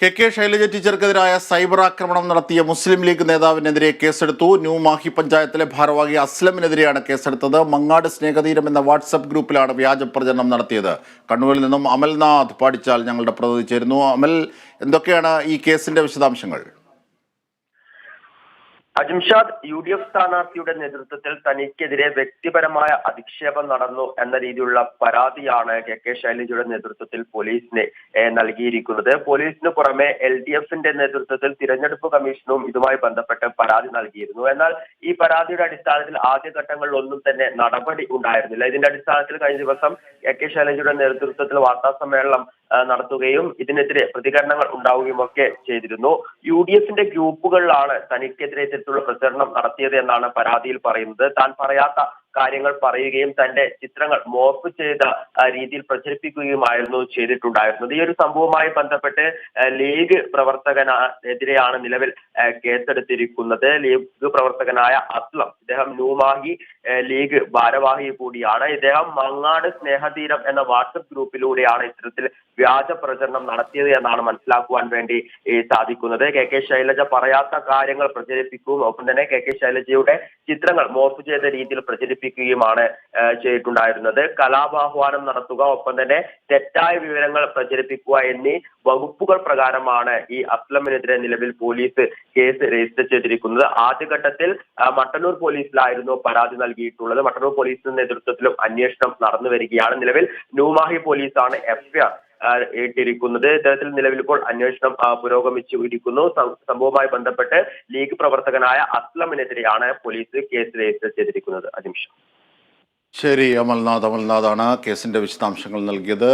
K K Shailaja ടീച്ചർക്കെതിരായ cyber ആക്രമണം നടത്തിയ മുസ്ലിം ലീഗ് നേതാവിനെതിരെ കേസെടുത്തു. ന്യൂ മാഹി പഞ്ചായത്തിലെ ഭാരവാഹി അസ്ലമിനെതിരെയാണ് കേസെടുത്തത്. മങ്ങാട് സ്നേഹതീരം എന്ന വാട്സപ്പ് ഗ്രൂപ്പിലാണ് വ്യാജ പ്രചരണം നടത്തിയത്. കണ്ണൂരിൽ നിന്നും അമൽനാഥ് പാടിച്ചാൽ ഞങ്ങളുടെ പ്രതിനിധി ചേരുന്നു. അമൽ എന്തൊക്കെയാണ് ഈ കേസിന്റെ വിശദാംശങ്ങൾ? അജിംഷാദ് യു ഡി എഫ് സ്ഥാനാർത്ഥിയുടെ നേതൃത്വത്തിൽ തനിക്കെതിരെ വ്യക്തിപരമായ അധിക്ഷേപം നടന്നു എന്ന രീതിയിലുള്ള പരാതിയാണ് കെ കെ ശൈലജയുടെ നേതൃത്വത്തിൽ പോലീസിന് നൽകിയിരിക്കുന്നത്. പോലീസിന് പുറമെ എൽ ഡി എഫിന്റെ നേതൃത്വത്തിൽ തിരഞ്ഞെടുപ്പ് കമ്മീഷനും ഇതുമായി ബന്ധപ്പെട്ട് പരാതി നൽകിയിരുന്നു. എന്നാൽ ഈ പരാതിയുടെ അടിസ്ഥാനത്തിൽ ആദ്യഘട്ടങ്ങളിൽ ഒന്നും തന്നെ നടപടി ഉണ്ടായിരുന്നില്ല. ഇതിന്റെ അടിസ്ഥാനത്തിൽ കഴിഞ്ഞ ദിവസം കെ കെ ശൈലജയുടെ നേതൃത്വത്തിൽ വാർത്താ സമ്മേളനം നടത്തുകയും ഇതിനെതിരെ പ്രതികരണങ്ങൾ ഉണ്ടാവുകയും ഒക്കെ ചെയ്തിരുന്നു. യു ഡി എഫിന്റെ ഗ്രൂപ്പുകളിലാണ് തനിക്കെതിരെ ഇത്തരത്തിലുള്ള പ്രചരണം നടത്തിയത് എന്നാണ് പരാതിയിൽ പറയുന്നത്. താൻ പറയാത്ത കാര്യങ്ങൾ പറയുകയും തന്റെ ചിത്രങ്ങൾ മോർഫ് ചെയ്ത രീതിയിൽ പ്രചരിപ്പിക്കുകയുമായിരുന്നു ചെയ്തിട്ടുണ്ടായിരുന്നത്. ഈ ഒരു സംഭവവുമായി ബന്ധപ്പെട്ട് ലീഗ് പ്രവർത്തകനെതിരെയാണ് നിലവിൽ കേസെടുത്തിരിക്കുന്നത്. ലീഗ് പ്രവർത്തകനായ അസ്ലം ഇദ്ദേഹം ന്യൂമാഹി ലീഗ് ഭാരവാഹി കൂടിയാണ്. ഇദ്ദേഹം മങ്ങാട് സ്നേഹതീരം എന്ന വാട്സപ്പ് ഗ്രൂപ്പിലൂടെയാണ് ഇത്തരത്തിൽ വ്യാജ പ്രചരണം നടത്തിയത് എന്നാണ് മനസ്സിലാക്കുവാൻ വേണ്ടി സാധിക്കുന്നത്. കെ. കെ. ശൈലജ പറയാത്ത കാര്യങ്ങൾ പ്രചരിപ്പിക്കും. ഒപ്പം തന്നെ കെ. കെ. ശൈലജയുടെ ചിത്രങ്ങൾ മോർഫ് ചെയ്ത രീതിയിൽ പ്രചരിപ്പിക്കുകയുമാണ് ചെയ്തിട്ടുണ്ടായിരുന്നത്. കലാപാഹ്വാനം നടത്തുക ഒപ്പം തന്നെ തെറ്റായ വിവരങ്ങൾ പ്രചരിപ്പിക്കുക എന്നീ വകുപ്പുകൾ പ്രകാരമാണ് ഈ അസ്ലമിനെതിരെ നിലവിൽ പോലീസ് കേസ് രജിസ്റ്റർ ചെയ്തിരിക്കുന്നത്. ആദ്യഘട്ടത്തിൽ മട്ടന്നൂർ പോലീസിലായിരുന്നു പരാതി നൽകിയിട്ടുള്ളത്. മട്ടന്നൂർ പോലീസിന്റെ നേതൃത്വത്തിലും അന്വേഷണം നടന്നു വരികയാണ്. നിലവിൽ ന്യൂമാഹി പോലീസാണ് എഫ്ഐആർ ഇട്ടിരിക്കുന്നത് ഇത്തരത്തിൽ നിലവിൽ ഇപ്പോൾ അന്വേഷണം പുരോഗമിച്ചു ഇരിക്കുന്നു. സംഭവവുമായി ബന്ധപ്പെട്ട് ലീഗ് പ്രവർത്തകനായ അസ്ലമിനെതിരെയാണ് പോലീസ് കേസ് രജിസ്റ്റർ ചെയ്തിരിക്കുന്നത്. അജിംഷ ശരി അമൽനാഥ് അമൽനാഥാണ് കേസിന്റെ വിശദാംശങ്ങൾ നൽകിയത്.